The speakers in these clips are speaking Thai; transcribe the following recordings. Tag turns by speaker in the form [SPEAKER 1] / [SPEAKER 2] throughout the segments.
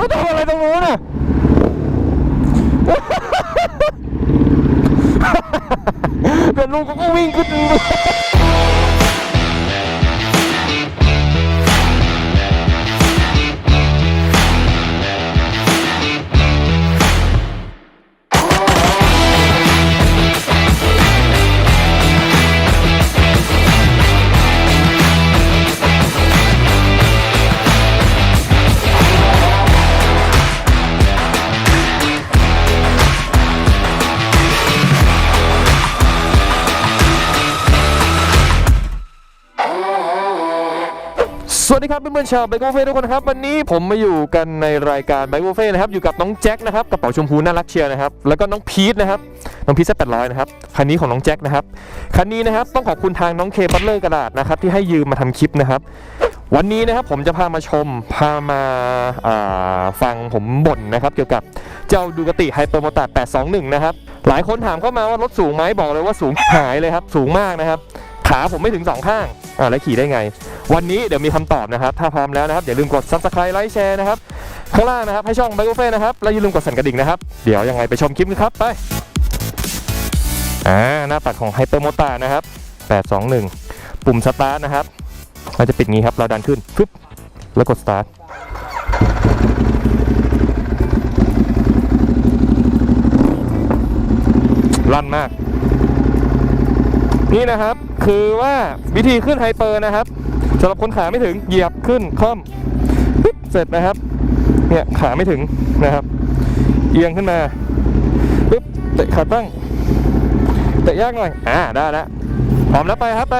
[SPEAKER 1] แล้วทำอะไร สวัสดีครับเพื่อนๆชาวไบโกเฟ่ทุกคนครับ วันนี้ผมมาอยู่กันในรายการไบโกเฟ่นะครับ อยู่กับน้องแจ็คนะครับกระเป๋าชมพูน่ารักเชียร์นะครับ แล้วก็น้องพีทนะครับ น้องพีทแซแปดร้อยนะครับ คันนี้ของน้องแจ็คนะครับ คันนี้นะครับต้องขอบคุณทางน้องเคบัตเลอร์กระดาษนะครับ ที่ให้ยืมมาทำคลิปนะครับ วันนี้นะครับผมจะพามาชม พามาาฟังผมบ่นนะครับ เกี่ยวกับเจ้าดูกติไฮเปอร์โมตา821 นะครับ หลายคนถามเข้ามาว่ารถสูงไหมบอกเลยว่าสูงหายเลยครับ สูงมากนะครับ ขาผมไม่ถึงสองข้าง อ่าแล้วขี่ได้ไง วันนี้เดี๋ยวมีคำตอบนะครับ ถ้าพร้อมแล้วนะครับอย่าลืมกด subscribe ไลค์แชร์นะครับข้างล่างนะครับให้ช่องไบโอเฟ่นะครับแล้วอย่าลืมกดสั่นกระดิ่งนะครับเดี๋ยวยังไงไปชมคลิปกันครับไปอ่าหน้าปัดของไฮเปอร์โมตานะครับ821 ปุ่มสตาร์ทนะครับเราจะปิดงี้ครับเราดันขึ้นฟึบแล้วกดสตาร์ทลั่นมาก นี่นะครับ คือว่าวิธีขึ้นไฮเปอร์นะครับสำหรับคนขาไม่ถึงเหยียบขึ้นคล่อมปึ๊บเสร็จนะครับ เนี่ยขาไม่ถึงนะครับ เอียงขึ้นมาปึ๊บเตะขาตั้งเตะยากหน่อยอ่าได้แล้วพร้อมแล้วไปครับไป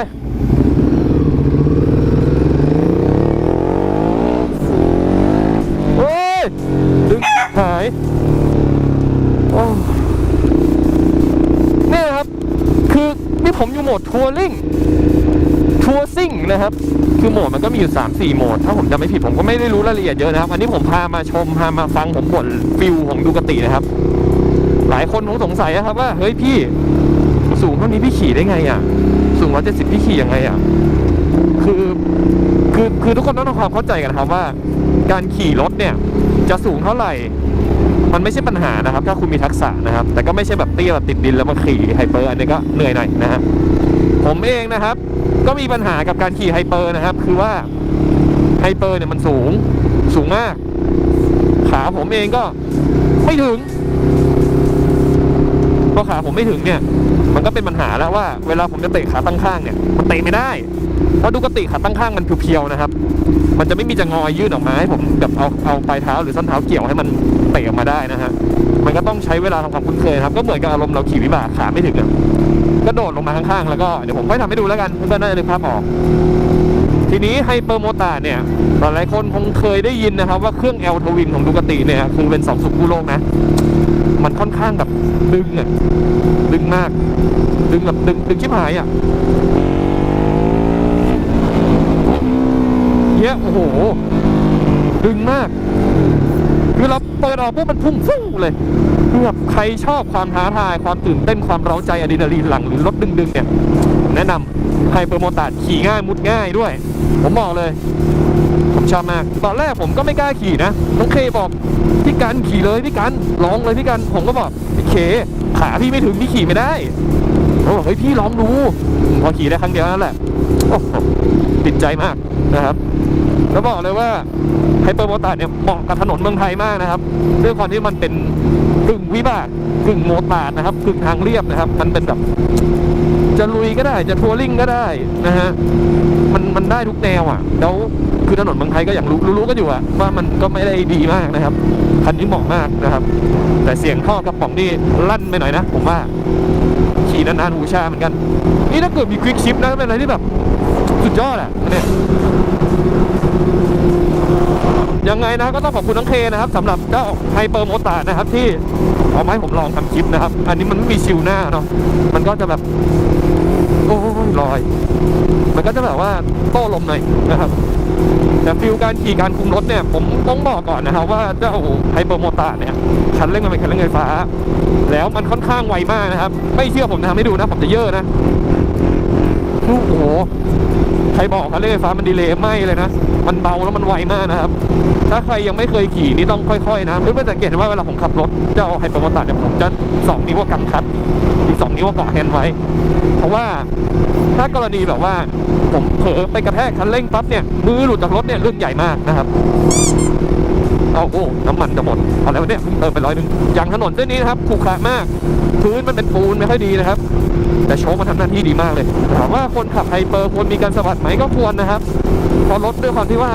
[SPEAKER 1] มอยู่โหมดทัวริงทัวซิ่งนะครับ คือโหมดมันก็มีอยู่ 3 4 โหมด ถ้าผมจำไม่ผิดผมก็ไม่ได้รู้รายละเอียดเยอะนะครับ อันนี้ผมพามาชม พามาฟังผมบ่นฟิลของดูกตินะครับ หลายคนคงสงสัยนะครับว่า เฮ้ยพี่ สูงเท่านี้พี่ขี่ได้ไงอะ สูงร้อยเจ็ดสิบพี่ขี่ยังไงอะ คือคือคือทุกคนต้องทำความเข้าใจกันครับว่า การขี่รถเนี่ย จะสูงเท่าไหร่ มันไม่ใช่ปัญหานะครับ ถ้าคุณมีทักษะนะครับ แต่ก็ไม่ใช่แบบเตี้ยแบบติดดินแล้วมาขี่ไฮเปอร์อันนี้ก็เหนื่อยหน่อยนะฮะผมเองนะครับ ก็มีปัญหากับการขี่ไฮเปอร์นะครับ คือว่าไฮเปอร์เนี่ยมันสูงสูงมาก ขาผมเองก็ไม่ถึงพอขาผมไม่ถึงเนี่ย มันก็เป็นปัญหาแล้วว่า เวลาผมจะเตะขาตั้งข้างเนี่ยมันเตะไม่ได้เพราะดูกติขาตั้งข้างมันเพียวๆนะครับ มันจะไม่มีจะงอยยื่นออกมาให้ผมแบบเอาเอาปลายเท้าหรือส้นเท้าเกี่ยวให้มัน เตะออกมาได้นะฮะ มันก็ต้องใช้เวลาทำความคุ้นเคยครับ ก็เหมือนกับอารมณ์เราขี่วิบากขาไม่ถึงอะก็โดดลงมาข้างๆ แล้วก็เดี๋ยวผมค่อยทำให้ดูแล้วกันเพื่อนๆน่าจะนึกภาพออก ทีนี้ไฮเปอร์โมตาเนี่ย หลายๆคนคงเคยได้ยินนะครับ ว่าเครื่อง L ทวินของดูกติเนี่ยคือเป็นสองสุขคู่โลกนะ มันค่อนข้างแบบดึงอะดึงมาก ดึงแบบดึงดึงชิบหายอะเนี่ยโอ้โห ดึงมาก เปิดออกปุ๊บมันพุ่งฟู่เลยแบบใครชอบความท้าทาย ความตื่นเต้นความเร้าใจอะดรีนาลีนหลังหรือรถดึงๆเนี่ย แนะนำไฮเปอร์โมตาขี่ง่ายมุดง่ายด้วย ผมบอกเลย ผมชอบมาก ตอนแรกผมก็ไม่กล้าขี่นะน้องเคบอกพี่กันขี่เลยพี่กันลองเลยพี่กันผมก็บอกพี่เคขาพี่ไม่ถึงพี่ขี่ไม่ได้ผมบอกเฮ้ยพี่ลองดูพอขี่ได้ครั้งเดียวนั่นแหละติดใจมากนะครับ แล้วบอกเลยว่าไฮเปอร์โมตาเนี่ยเหมาะกับถนนเมืองไทยมากนะครับด้วยความที่มันเป็นกึ่งวิบากกึ่งโมตาร์นะครับกึ่งทางเรียบนะครับ มันเป็นแบบจะลุยก็ได้จะทัวริงก็ได้นะฮะมันมันได้ทุกแนวอะแล้วคือถนนเมืองไทยก็อย่างรู้รู้ๆกันอยู่อะว่ามันก็ไม่ได้ดีมากนะครับคันนี้เหมาะมากนะครับ แต่เสียงท่อกระป๋องนี่ลั่นไปหน่อยนะ ผมว่าขี่นานๆหูชาเหมือนกัน นี่ถ้าเกิดมีควิกชิปนะเป็นอะไรที่แบบ สุดยอดอะเนี่ยยังไงนะก็ต้องขอบคุณน้องเคนะครับสำหรับเจ้าไฮเปอร์โมตานะครับ ที่เอาไม้ผมลองทำคลิปนะครับ อันนี้มันไม่มีชิวหน้าเนาะมันก็จะแบบ โอ้ยลอย มันก็จะแบบว่าโต้ลมหน่อยนะครับแต่ฟิลการขี่การคุมรถเนี่ย ผมต้องบอกก่อนนะครับว่าเจ้าไฮเปอร์โมตาเนี่ยคันเร่งมันเป็นคันเร่งไฟฟ้า แล้วมันค่อนข้างไวมากนะครับ ไม่เชื่อผมทำให้ดูนะ ผมจะเยอะนะ โอ้โห ใครบอกคันเร่งไฟฟ้ามันดีเลย์ไม่เลยนะ มันเบาแล้วมันไวมากนะครับ ถ้าใครยังไม่เคยขี่นี่ต้องค่อยๆนะเพื่อนๆสังเกตว่าเวลาผมขับรถเจ้าไฮเปอร์มอตัดเนี่ยผมจะสองนิ้วกำคัดอีกสองนิ้วเกาะแฮนด์ไว้ เพราะว่าถ้ากรณีแบบว่า ผมเผลอไปกระแทกคันเร่งปั๊บเนี่ยมือหลุดจากรถเนี่ยเรื่องใหญ่มากนะครับ เอาโอ้น้ำมันจะหมดเอาแล้วเนี่ยเพิ่งเติมไปร้อยหนึ่งอย่างถนนเส้นนี้นะครับขรุขระมาก พื้นมันเป็นปูนไม่ค่อยดีนะครับ แต่โชคมันทำหน้าที่ดีมากเลยถามว่าคนขับไฮเปอร์ควรมีการสะบัดไหมก็ควรนะครับพอรถด้วยความที่ว่า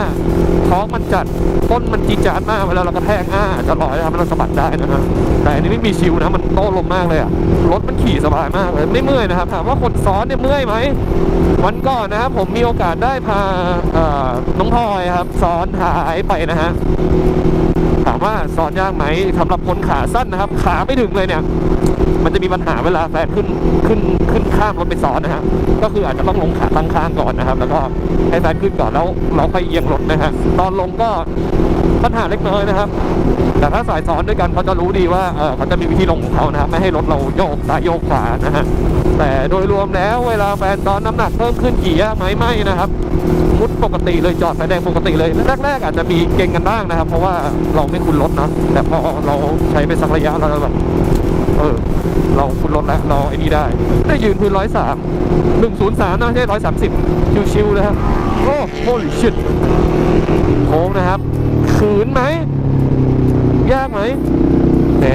[SPEAKER 1] ท้องมันจัดต้นมันจีจาดมากเวลาเรากระแทกอ้าจะลอยทำให้เราสะบัดได้นะครับ แต่อันนี้ไม่มีชิวนะมันโต้ลมมากเลยอะรถมันขี่สบายมากเลยไม่เมื่อยนะครับถามว่าคนซ้อนเนี่ยเมื่อยไหมวันก่อนนะครับผมมีโอกาสได้พาเอ่อน้องพลอยครับซ้อนหายไปนะฮะถามว่าสอนยากไหมสำหรับคนขาสั้นนะครับ ขาไม่ถึงเลยเนี่ย มันจะมีปัญหาเวลาแฟนขึ้นขึ้นขึ้นข้ามรถไปซ้อนนะฮะก็คืออาจจะต้องลงขาตั้งข้างก่อนนะครับ แล้วก็ให้แฟนขึ้นก่อนแล้วเราค่อยเอียงรถนะฮะตอนลงก็ ปัญหาเล็กน้อยนะครับ แต่ถ้าสายซ้อนด้วยกันเขาจะรู้ดีว่าเออเขาจะมีวิธีลงของเขานะครับไม่ให้รถเราโยกซ้ายโยกขวานะฮะแต่โดยรวมแล้วเวลาแฟนซ้อนน้ำหนักเพิ่มขึ้นขี่ยากไหมไม่นะครับมุดปกติเลยจอดไฟแดงปกติเลยแรกๆอาจจะมีเก่งกันบ้างนะครับ เพราะว่าเราไม่คุ้นรถนะแต่พอเราใช้ไปสักระยะเราแบบเออเราคุ้นรถแล้วเราไอ้นี่ได้ ได้ยืนพื้นร้อยสามหนึ่งศูนย์สามนะไม่ใช่ร้อยสามสิบชิวๆเลยครับ โอ้โหชิตโค้งนะครับ ขืนไหม ยากไหมแหม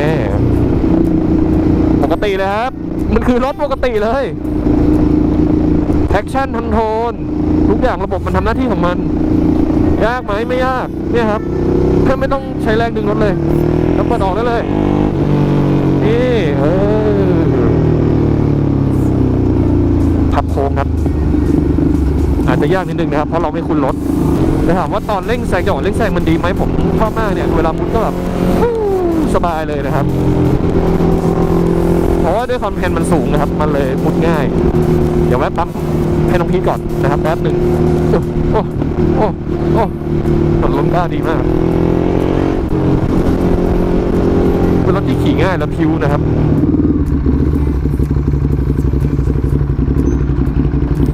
[SPEAKER 1] ปกติเลยครับ มันคือรถปกติเลยแท็กชั่นทันโทน ทุกอย่างระบบมันทำหน้าที่ของมัน ยากไหมไม่ยาก เนี่ยครับแค่ไม่ต้องใช้แรงดึงรถเลย แล้วเปิดออกได้เลย นี่เออขับโค้งครับ อาจจะยากนิดนึงนะครับ เพราะเราไม่คุ้นรถ แต่ถามว่าตอนเร่งแซงจังหวะเร่งแซงมันดีไหมผมชอบมากเนี่ยเวลามุดก็แบบสบายเลยนะครับ เพราะว่าด้วยความแฮนด์มันสูงนะครับ มันเลยมุดง่าย เดี๋ยวแวะปั๊มให้น้องพีก่อนนะครับแป๊บหนึ่งโอ้โอ้โอ้โอ้ถนลมได้ดีมากเป็นรถที่ขี่ง่ายและพิวนะครับ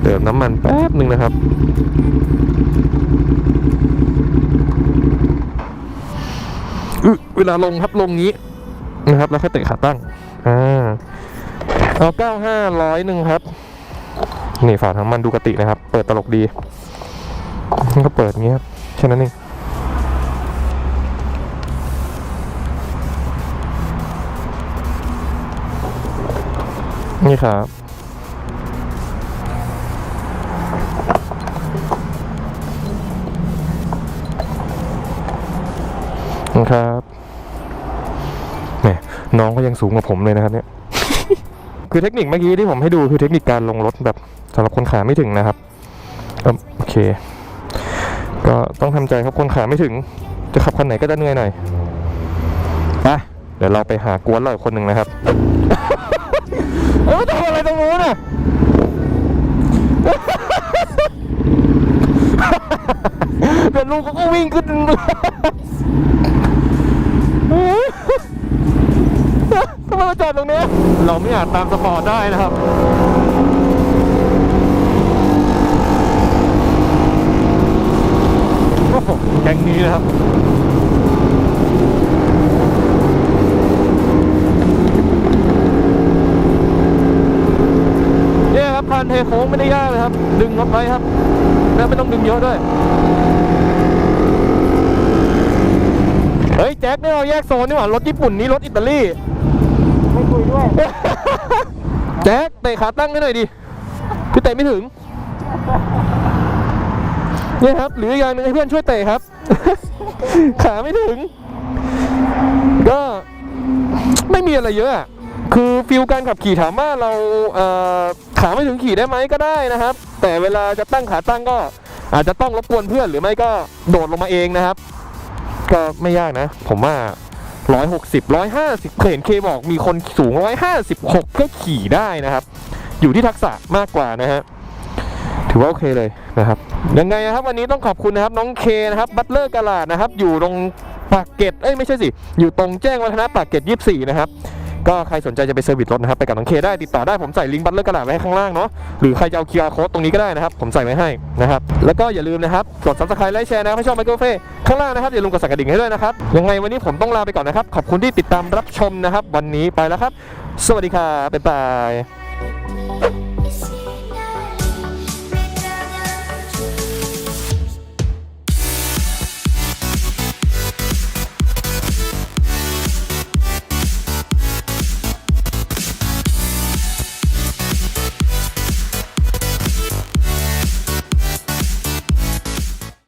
[SPEAKER 1] เติมน้ำมันแป๊บหนึ่งนะครับ เวลาลงครับลงงี้นะครับ แล้วค่อยเตะขาตั้งอ่าเอาเก้าห้าร้อยหนึ่งครับ นี่ฝาทั้งมันดูกตินะครับ เปิดตลกดีมันก็เปิดงเงี้ยครับแค่นั้นเองนี่ครับ ครับแหมน้องก็ยังสูงกว่าผมเลยนะครับ เนี่ย คือเทคนิคเมื่อกี้ที่ผมให้ดูคือเทคนิคการลงรถแบบสำหรับคนขาไม่ถึงนะครับก็โอเค ก็ต้องทำใจครับคนขาไม่ถึง จะขับคันไหนก็จะเหนื่อยหน่อยไปเดี๋ยวเราไปหากวนเราอีกคนหนึ่งนะครับเอ้ยทำอะไรตรงนู้นน่ะเดี๋ยวลูกเขาก็วิ่งขึ้น มมาจอดตรงนี้ เราไม่อาจตามสปอร์ตได้นะครับโอ้โหแก๊งนี้นะครับเนี่ยครับพานเทโค้งไม่ได้ยากเลยครับ ดึงรถไว้ครับ แล้วไม่ต้องดึงเยอะด้วยเฮ้ยแจ็คนี่เราแยกโซนนี่หว่ารถญี่ปุ่นนี่รถอิตาลี
[SPEAKER 2] ด้วย
[SPEAKER 1] แจ็คเตะขาตั้งให้หน่อยดิ พี่เตะไม่ถึง เนี่ยครับ หรืออย่างหนึงให้เพื่อนช่วยเตะครับ ขาไม่ถึง ก็ไม่มีอะไรเยอะอะคือฟิลการขับขี่ถามว่าเราเอ่อขาไม่ถึงขี่ได้ไหมก็ได้นะครับ แต่เวลาจะตั้งขาตั้งก็อาจจะต้องรบกวนเพื่อนหรือไม่ก็โดดลงมาเองนะครับ ก็ไม่ยากนะ ผมว่า ร้อยหกสิบร้อยห้าสิบเห็นเคบอกมีคนสูงร้อยห้าสิบหกก็ขี่ได้นะครับ อยู่ที่ทักษะมากกว่านะฮะถือว่าโอเคเลยนะครับยังไงนะครับวันนี้ต้องขอบคุณนะครับน้องเคนะครับบัตเลอร์กาลาดนะครับ อยู่ตรงปากเกร็ดเอ้ยไม่ใช่สิ อยู่ตรงแจ้งวัฒนะปากเกร็ดยี่สิบสี่นะครับ ก็ใครสนใจจะไปเซอร์วิสรถนะครับไปกับน้องเคได้ติดต่อได้ผมใส่ลิงก์บัตเลอร์กระดาษไว้ให้ข้างล่างเนาะหรือใครจะเอา QR code ตรงนี้ก็ได้นะครับผมใส่ไว้ให้นะครับแล้วก็อย่าลืมนะครับกดซับสไครต์ไลค์แชร์นะครับให้ช่องไมโครเฟ่ข้างล่างนะครับอย่าลืมกดสั่นกระดิ่งให้ด้วยนะครับยังไงวันนี้ผมต้องลาไปก่อนนะครับขอบคุณที่ติดตามรับชมนะครับ วันนี้ไปแล้วครับ สวัสดีครับบ๊ายบาย